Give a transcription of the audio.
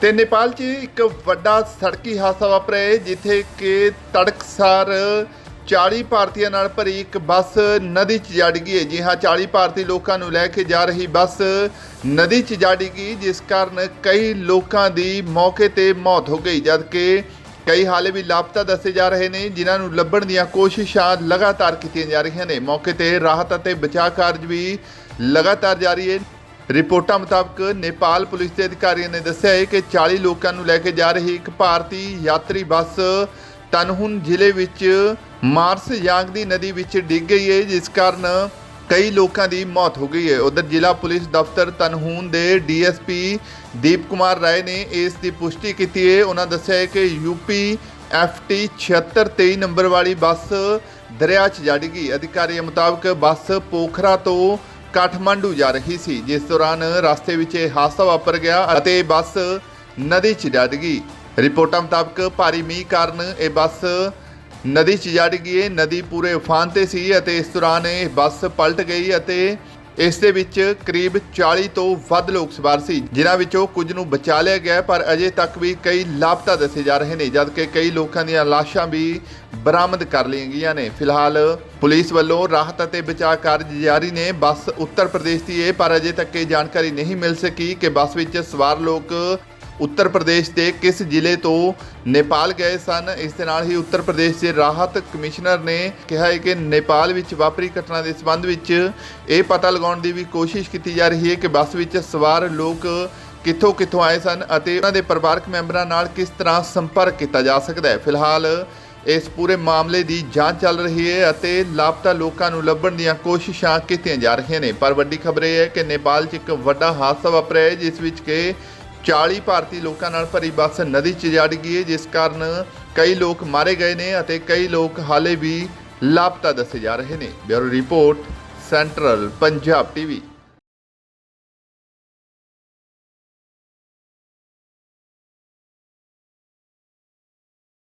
ਤੇ ਨੇਪਾਲ 'ਚ ਇੱਕ ਵੱਡਾ ਸੜਕੀ ਹਾਦਸਾ ਵਾਪਰਿਆ ਹੈ, ਜਿੱਥੇ ਕਿ ਤੜਕਸਾਰ 40 ਭਾਰਤੀਆਂ ਨਾਲ ਭਰੀ ਇੱਕ ਬੱਸ ਨਦੀ 'ਚ ਜੜ ਗਈ ਹੈ। ਜੀ ਹਾਂ 40 ਭਾਰਤੀ ਲੋਕਾਂ ਨੂੰ ਲੈ ਕੇ ਜਾ ਰਹੀ ਬੱਸ ਨਦੀ 'ਚ ਜੜ ਗਈ ਜਿਸ ਕਾਰਨ ਕਈ ਲੋਕਾਂ ਦੀ ਮੌਕੇ ਤੇ ਮੌਤ ਹੋ ਗਈ ਜਦਕਿ ਕਈ ਹਾਲੇ ਵੀ ਲਾਪਤਾ ਦੱਸੇ ਜਾ ਰਹੇ ਨੇ ਜਿਨ੍ਹਾਂ ਨੂੰ ਲੱਭਣ ਦੀਆਂ ਕੋਸ਼ਿਸ਼ਾਂ ਲਗਾਤਾਰ ਕੀਤੀਆਂ ਜਾ ਰਹੀਆਂ ਨੇ। ਮੌਕੇ ਤੇ ਰਾਹਤ ਅਤੇ ਬਚਾਅ ਕਾਰਜ ਵੀ ਲਗਾਤਾਰ ਜਾਰੀ ਹੈ। ਰਿਪੋਰਟਾਂ ਮੁਤਾਬਕ ਨੇਪਾਲ ਪੁਲਿਸ ਦੇ ਅਧਿਕਾਰੀਆਂ ਨੇ ਦੱਸਿਆ ਹੈ ਕਿ 40 ਲੋਕਾਂ ਨੂੰ ਲੈ ਕੇ ਜਾ ਰਹੀ ਇੱਕ ਭਾਰਤੀ ਯਾਤਰੀ ਬੱਸ ਤਨਹੁਨ ਜ਼ਿਲ੍ਹੇ ਵਿੱਚ ਮਾਰਸ ਯਾਂਗ ਦੀ ਨਦੀ ਵਿੱਚ ਡਿੱਗ ਗਈ ਹੈ, ਜਿਸ ਕਾਰਨ ਕਈ ਲੋਕਾਂ ਦੀ ਮੌਤ ਹੋ ਗਈ ਹੈ। ਉਧਰ ਜ਼ਿਲ੍ਹਾ ਪੁਲਿਸ ਦਫ਼ਤਰ ਤਨਹੂਨ ਦੇ ਡੀਐਸਪੀ ਦੀਪ ਕੁਮਾਰ ਰਾਏ ਨੇ ਇਸ ਦੀ ਪੁਸ਼ਟੀ ਕੀਤੀ ਹੈ। ਉਹਨਾਂ ਦੱਸਿਆ ਹੈ ਕਿ ਯੂਪੀ ਐਫਟੀ 7623 ਨੰਬਰ ਵਾਲੀ ਬੱਸ ਦਰਿਆ 'ਚ ਜੜ ਗਈ ਅਧਿਕਾਰੀਆਂ ਮੁਤਾਬਕ ਬੱਸ ਪੋਖਰਾ ਤੋਂ ਕਾਠਮੰਡੂ ਜਾ ਰਹੀ ਸੀ, ਜਿਸ ਦੌਰਾਨ ਰਸਤੇ ਵਿੱਚ ਇਹ ਹਾਦਸਾ ਵਾਪਰ ਗਿਆ ਅਤੇ ਇਹ ਬੱਸ ਨਦੀ 'ਚ ਡੱਡ ਗਈ ਰਿਪੋਰਟਾਂ ਮੁਤਾਬਕ ਭਾਰੀ ਮੀਂਹ ਕਾਰਨ ਇਹ ਬੱਸ ਨਦੀ 'ਚ ਜੜ ਗਈ ਹੈ ਨਦੀ ਪੂਰੇ ਉਫਾਨ ਤੇ ਸੀ ਅਤੇ ਇਸ ਦੌਰਾਨ ਇਹ ਬੱਸ ਪਲਟ ਗਈ ਅਤੇ ਇਸ ਦੇ ਵਿੱਚ ਕਰੀਬ 40 ਤੋਂ ਵੱਧ ਲੋਕ ਸਵਾਰ ਸੀ, ਜਿਨ੍ਹਾਂ ਵਿੱਚੋਂ ਕੁਝ ਨੂੰ ਬਚਾ ਲਿਆ ਗਿਆ ਪਰ ਅਜੇ ਤੱਕ ਵੀ ਕਈ ਲਾਪਤਾ ਦੱਸੇ ਜਾ ਰਹੇ ਨੇ, ਜਦਕਿ ਕਈ ਲੋਕਾਂ ਦੀਆਂ ਲਾਸ਼ਾਂ ਵੀ ਬਰਾਮਦ ਕਰ ਲਈਆਂ ਗਈਆਂ ਨੇ। ਫਿਲਹਾਲ ਪੁਲਿਸ ਵੱਲੋਂ ਰਾਹਤ ਅਤੇ ਬਚਾਅ ਕਾਰਜ ਜਾਰੀ ਨੇ, ਬੱਸ ਉੱਤਰ ਪ੍ਰਦੇਸ਼ ਦੀ ਹੈ ਪਰ ਅਜੇ ਤੱਕ ਇਹ ਜਾਣਕਾਰੀ ਨਹੀਂ ਮਿਲ ਸਕੀ ਕਿ ਬੱਸ ਵਿੱਚ ਸਵਾਰ ਲੋਕ ਉੱਤਰ ਪ੍ਰਦੇਸ਼ ਦੇ ਕਿਸ ਜ਼ਿਲ੍ਹੇ ਤੋਂ ਨੇਪਾਲ ਗਏ ਸਨ? ਇਸ ਦੇ ਨਾਲ ਹੀ ਉੱਤਰ ਪ੍ਰਦੇਸ਼ ਦੇ ਰਾਹਤ ਕਮਿਸ਼ਨਰ ਨੇ ਕਿਹਾ ਹੈ ਕਿ ਨੇਪਾਲ ਵਿੱਚ ਵਾਪਰੀ ਘਟਨਾ ਦੇ ਸੰਬੰਧ ਵਿੱਚ ਇਹ ਪਤਾ ਲਗਾਉਣ ਦੀ ਵੀ ਕੋਸ਼ਿਸ਼ ਕੀਤੀ ਜਾ ਰਹੀ ਹੈ ਕਿ ਬੱਸ ਵਿੱਚ ਸਵਾਰ ਲੋਕ ਕਿੱਥੋਂ ਕਿੱਥੋਂ ਆਏ ਸਨ ਅਤੇ ਉਹਨਾਂ ਦੇ ਪਰਿਵਾਰਕ ਮੈਂਬਰਾਂ ਨਾਲ ਕਿਸ ਤਰ੍ਹਾਂ ਸੰਪਰਕ ਕੀਤਾ ਜਾ ਸਕਦਾ ਹੈ। ਫਿਲਹਾਲ ਇਸ ਪੂਰੇ ਮਾਮਲੇ ਦੀ ਜਾਂਚ ਚੱਲ ਰਹੀ ਹੈ ਅਤੇ ਲਾਪਤਾ ਲੋਕਾਂ ਨੂੰ ਲੱਭਣ ਦੀਆਂ ਕੋਸ਼ਿਸ਼ਾਂ ਕੀਤੀਆਂ ਜਾ ਰਹੀਆਂ ਨੇ। ਪਰ ਵੱਡੀ ਖਬਰ ਇਹ ਹੈ ਕਿ ਨੇਪਾਲ 'ਚ ਇੱਕ ਵੱਡਾ ਹਾਦਸਾ ਵਾਪਰਿਆ ਹੈ, ਜਿਸ ਵਿੱਚ ਕਿ 40 ਭਾਰਤੀ ਲੋਕਾਂ ਨਾਲ ਭਰੀ ਬੱਸ ਨਦੀ 'ਚ ਜੜ ਗਈ ਹੈ, ਜਿਸ ਕਾਰਨ ਕਈ ਲੋਕ ਮਾਰੇ ਗਏ ਨੇ ਅਤੇ ਕਈ ਲੋਕ ਹਾਲੇ ਵੀ ਲਾਪਤਾ ਦੱਸੇ ਜਾ ਰਹੇ ਨੇ। Bureau report, central Punjab TV.